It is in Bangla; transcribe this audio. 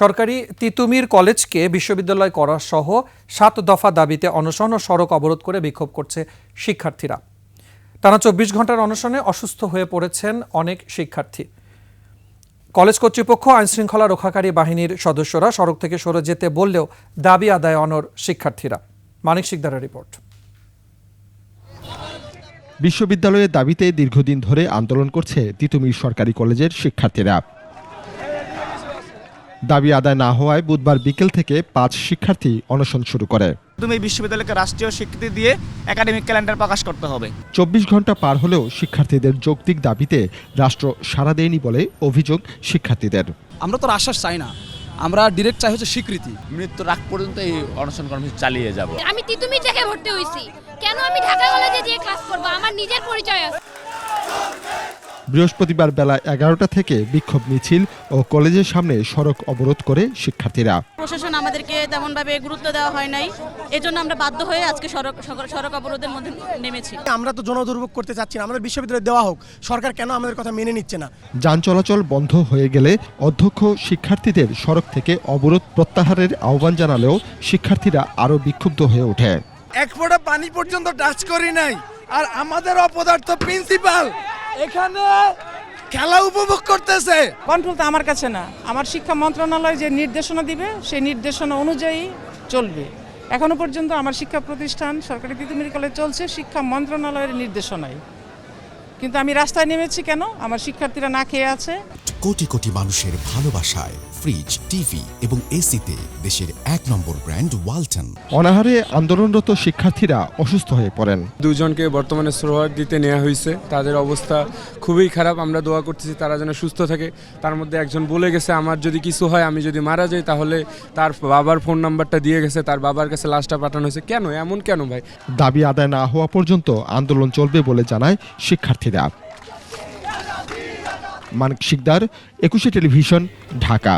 সরকারি তিতুমির কলেজকে বিশ্ববিদ্যালয় করা সহ সাত দফা দাবিতে অনশন ও সড়ক অবরোধ করে বিক্ষোভ করছে শিক্ষার্থীরা। টানা চব্বিশ ঘণ্টার অনশনে অসুস্থ হয়ে পড়েছেন অনেক শিক্ষার্থী। কলেজ কর্তৃপক্ষ আইনশৃঙ্খলা রক্ষাকারী বাহিনীর সদস্যরা সড়ক থেকে সরে যেতে বললেও দাবি আদায় অনর শিক্ষার্থীরা। মানিক শিকদারের রিপোর্ট। বিশ্ববিদ্যালয়ের দাবিতে দীর্ঘদিন ধরে আন্দোলন করছে তিতুমির সরকারি কলেজের শিক্ষার্থীরা। দাবি আদায় না হওয়ায় বুধবার বিকেল থেকে পাঁচ শিক্ষার্থী অনশন শুরু করে। তুমি এই বিশ্ববিদ্যালয়কে রাষ্ট্রীয় স্বীকৃতি দিয়ে একাডেমিক ক্যালেন্ডার প্রকাশ করতে হবে। চব্বিশ ঘণ্টা পার হলেও শিক্ষার্থীদের যৌক্তিক দাবিতে রাষ্ট্র সাড়া দেয়নি বলে অভিযোগ শিক্ষার্থীদের। আমরা তো আশ্বাস চাই না। আমরা ডিরেক্ট চাই হচ্ছে স্বীকৃতি। মৃত্যুর আগ পর্যন্ত এই অনশন কর্মসূচি চালিয়ে যাব। আমি তিতুমির থেকে ভর্তি হয়েছি। কেন আমি ঢাকা কলেজে যেয়ে ক্লাস করব? আমার নিজের পরিচয় আছে। বৃহস্পতিবার বেলা এগারোটা থেকে বিক্ষোভ মিছিল ও কলেজের সামনে সড়ক অবরোধ করে শিক্ষার্থীরা। প্রশাসন আমাদেরকে তেমনভাবে গুরুত্ব দেওয়া হয় নাই। এজন্য আমরা বাধ্য হয়ে আজকে সড়ক সড়ক- অবরোধের মধ্যে নেমেছি। আমরা তো জনদুর্ভোগ করতে চাচ্ছি না আমাদের বিশ্ববিদ্যালয় দেওয়া হোক। সরকার কেন আমাদের কথা মেনে নিচ্ছে না? যান চলাচল বন্ধ হয়ে গেলে অধ্যক্ষ শিক্ষার্থীদের সড়ক থেকে অবরোধ প্রত্যাহারের আহ্বান জানালেও শিক্ষার্থীরা আরও বিক্ষুব্ধ হয়ে ওঠে। এক ফোঁটা পানি পর্যন্ত টাচ করি নাই। আর আমাদের অপদার্থ প্রিন্সিপাল এখানে খেলা উপভোগ করতেছে। কন্ট্রোল তো আমার কাছে না। আমার শিক্ষা মন্ত্রণালয় যে নির্দেশনা দিবে সেই নির্দেশনা অনুযায়ী চলবে। এখনও পর্যন্ত আমার শিক্ষা প্রতিষ্ঠান সরকারি তৃতীয় কলেজ চলছে শিক্ষা মন্ত্রণালয়ের নির্দেশনায় কিন্তু আমি রাস্তায় নেমেছি কেন? আমার শিক্ষার্থীরা না খেয়ে আছে। কোটি কোটি মানুষের ভালোবাসায় ফ্রিজ টিভি এবং এসিতে দেশের এক নম্বর ব্র্যান্ড ওয়ালটন। অনাহারে আন্দোলনরত শিক্ষার্থীরা অসুস্থ হয়ে পড়েন। দুজনকে বর্তমানে সোহরার দিতে নেওয়া হয়েছে। তাদের অবস্থা খুবই খারাপ। আমরা দোয়া করতেছি তারা যেন সুস্থ থাকে। তার মধ্যে একজন বলে গেছে আমার যদি কিছু হয় আমি যদি মারা যাই তাহলে তার বাবার ফোন নাম্বারটা দিয়ে গেছে। তার বাবার কাছে লাশটা পাঠানো হয়েছে। কেন? এমন কেন ভাই? দাবি আদায় না হওয়া পর্যন্ত আন্দোলন চলবে বলে জানায় শিক্ষার্থীরা। মানিক শিকদার একুশে টেলিভিশন ঢাকা।